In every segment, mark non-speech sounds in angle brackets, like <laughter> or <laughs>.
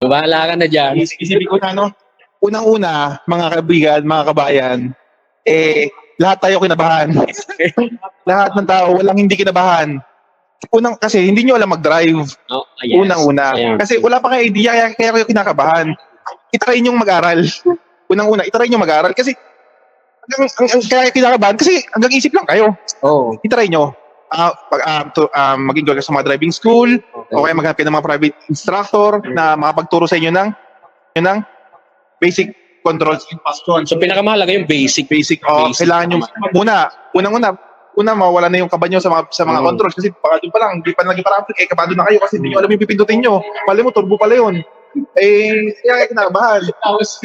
Bahala ka na dyan. Is- Isipin ko na, no? Unang-una, mga kaibigan, mga kabayan, eh, lahat tayo kinabahan. <laughs> lahat ng tao, walang hindi kinabahan. Unang, kasi hindi nyo alam mag-drive. Oh, yes. Unang-una. Ayan. Kasi wala pa kayo idea, kaya, kaya kayo kinakabahan. Itry nyong mag-aral. Unang-una, itry nyo mag-aral. Kasi, hanggang, ang, ang, kaya kinakabahan, kasi hanggang isip lang kayo. Oh, Itry nyo. Ah, pag, ah, to, ah, mag-enroll ka sa mga driving school, okay. o kaya maghanap kayo ng mga private instructor na makapagturo sa inyo ng, yun ng basic controls in passion. So, pinakamahalaga yung basic. basic, oh, Basic. kailangan yung, muna, unang-una, una mawala na yung kaba nyo sa mga sa mga Mm. controls kasi baka doon pa lang hindi pa naging parang eh kabado na kayo kasi hindi nyo alam yung pipindutin nyo. Mali mo turbo pala yun. Eh kaya kinakabahan, Tapos,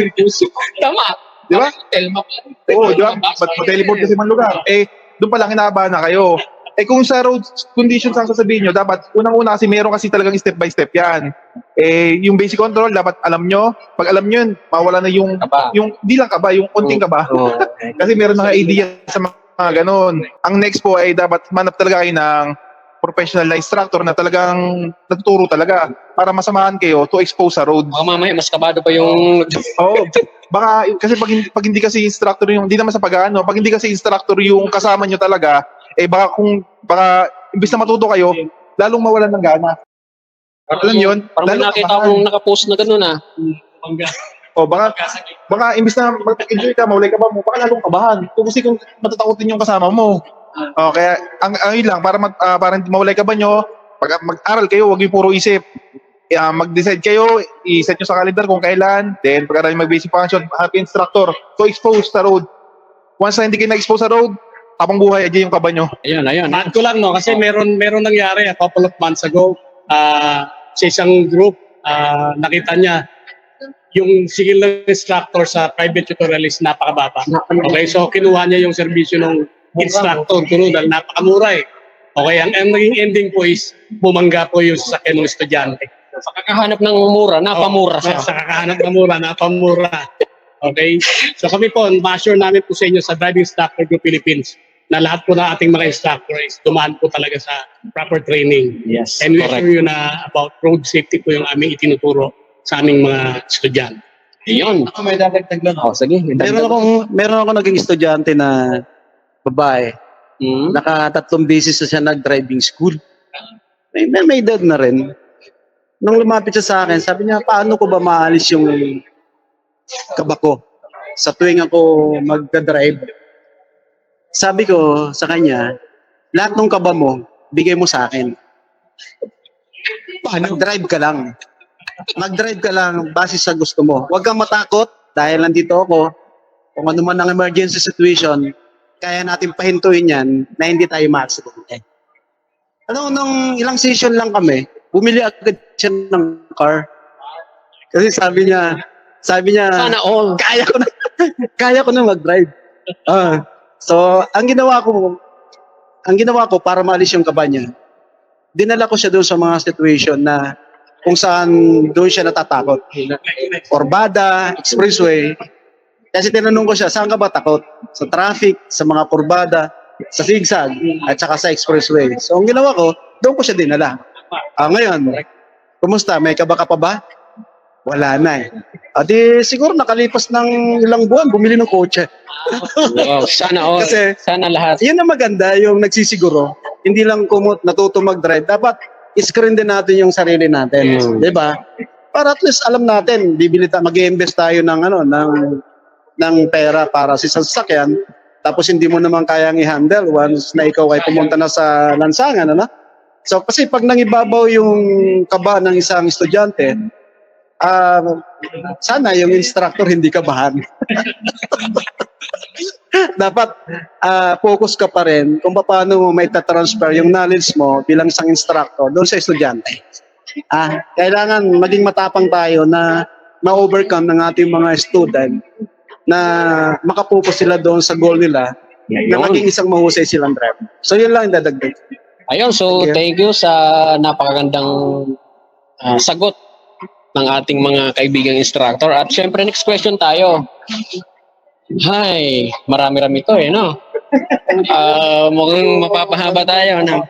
Tama. di ba? Telma pa. Oo, di ba? Ba't ma-teleport kasi man lugar? Eh doon pa lang kinakabahan na kayo. Eh kung sa road conditions ang sasabihin nyo, dapat unang-una kasi meron kasi talagang step by step yan. Eh yung basic control dapat alam nyo. Pag alam nyo yun, mawala na yung Kaba. yung di lang kaba, yung konting kaba. Oh. <laughs> Kasi meron na idea sa mga ganun. Ang next po ay dapat manap talaga kayo ng professional na instructor na talagang natuturo talaga para masamahan kayo to expose sa road. Baka mamaya, mas kabado pa yung... <laughs> Oo. Baka kasi pag, hindi- pag hindi kasi instructor yung hindi naman sa pag-ano, pag hindi kasi instructor yung kasama nyo talaga, eh baka kung baka imbis na matuto kayo, lalong mawalan ng gana. Alam yun? Parang Lalo nakita kabahan. akong nakapost na gano'n ah. O baka baka imbis na mag-enjoy ka, maulay ka ba mo, baka lalong kabahan. Kung kasi kung matatakotin yung kasama mo. O kaya ang ang yun lang para mag, ah, para hindi maulay ka ba nyo, pag mag-aral kayo, wag yung puro isip. Ah, mag-decide kayo, i-set nyo sa calendar kung kailan, then pag-aral mag basic function, happy instructor, to expose sa road. Once na hindi kayo na-expose sa road, tapang buhay, adyan yung kaba nyo. Ayun, ayun. Add ko lang no kasi meron meron nangyari a couple of months ago ah sa isang group ah, nakita niya yung skill ng instructor sa private tutorial is napakababa. Okay, so kinuha niya yung serbisyo ng instructor kuno dahil napakamura eh. Okay, ang, ang naging ending po is bumangga po yung sasakyan ng estudyante. Sa kakahanap ng mura, napamura Oh, siya. Sa kakahanap na mura, napamura. Okay? So kami po, ma-assure namin po sa inyo sa Driving Instructor Group Philippines na lahat po ng ating mga instructor is dumaan po talaga sa proper training. Yes, And we correct. assure you na about road safety po yung aming itinuturo sa aming mga estudyante. Ayun. Ako may dadagdag lang. Oh, sige. Meron akong meron ako naging estudyante na babae. Hmm? Nakatatlong beses na siya nag-driving school. May, may, may edad na rin. Nung lumapit siya sa akin, sabi niya, paano ko ba maalis yung kaba ko sa tuwing ako magka-drive? Sabi ko sa kanya, lahat ng kaba mo, bigay mo sa akin. Mag-drive ka lang. Mag-drive ka lang base sa gusto mo. Huwag kang matakot dahil nandito ako. Kung ano man ang emergency situation, kaya natin pahintuin yan na hindi tayo ma-accident. Ano, nung ilang session lang kami, bumili agad siya ng car. Kasi sabi niya, sabi niya, Sana all. kaya ko na, <laughs> kaya ko na mag-drive. Ah, so, ang ginawa ko, ang ginawa ko para maalis yung kaba niya, dinala ko siya doon sa mga situation na kung saan doon siya natatakot. Orbada, expressway. Kasi tinanong ko siya, saan ka ba takot? Sa traffic, sa mga kurbada, sa zigzag, at saka sa expressway. So, ang ginawa ko, doon ko siya dinala. Ah, ngayon, kumusta? May kaba ka pa ba? Wala na eh. At di, siguro nakalipas ng ilang buwan, bumili ng kotse. Wow, sana all. Kasi, Sana lahat. yun ang maganda, yung nagsisiguro, hindi lang kumot, natuto mag-drive. Dapat, screen din natin yung sarili natin. Mm. Di ba? Para at least alam natin, bibili ta, mag-invest tayo ng ano, ng ng pera para sa sasakyan, tapos hindi mo naman kayang i-handle once na ikaw ay pumunta na sa lansangan, ano? So, kasi pag nangibabaw yung kaba ng isang estudyante, ah sana yung instructor hindi kabahan. <laughs> Dapat ah, focus ka pa rin kung paano mo may transfer yung knowledge mo bilang isang instructor doon sa estudyante. Ah, kailangan maging matapang tayo na ma-overcome ng ating mga student na makapokus sila doon sa goal nila na Ayun. maging isang mahusay silang driver. So yun lang yung dadagdag. Ayun, so Thank you. thank you sa napakagandang ah, sagot ng ating mga kaibigang instructor. At syempre, next question tayo. Hi, marami-rami to eh, no? <laughs> Ah, mukhang mapapahaba tayo, no?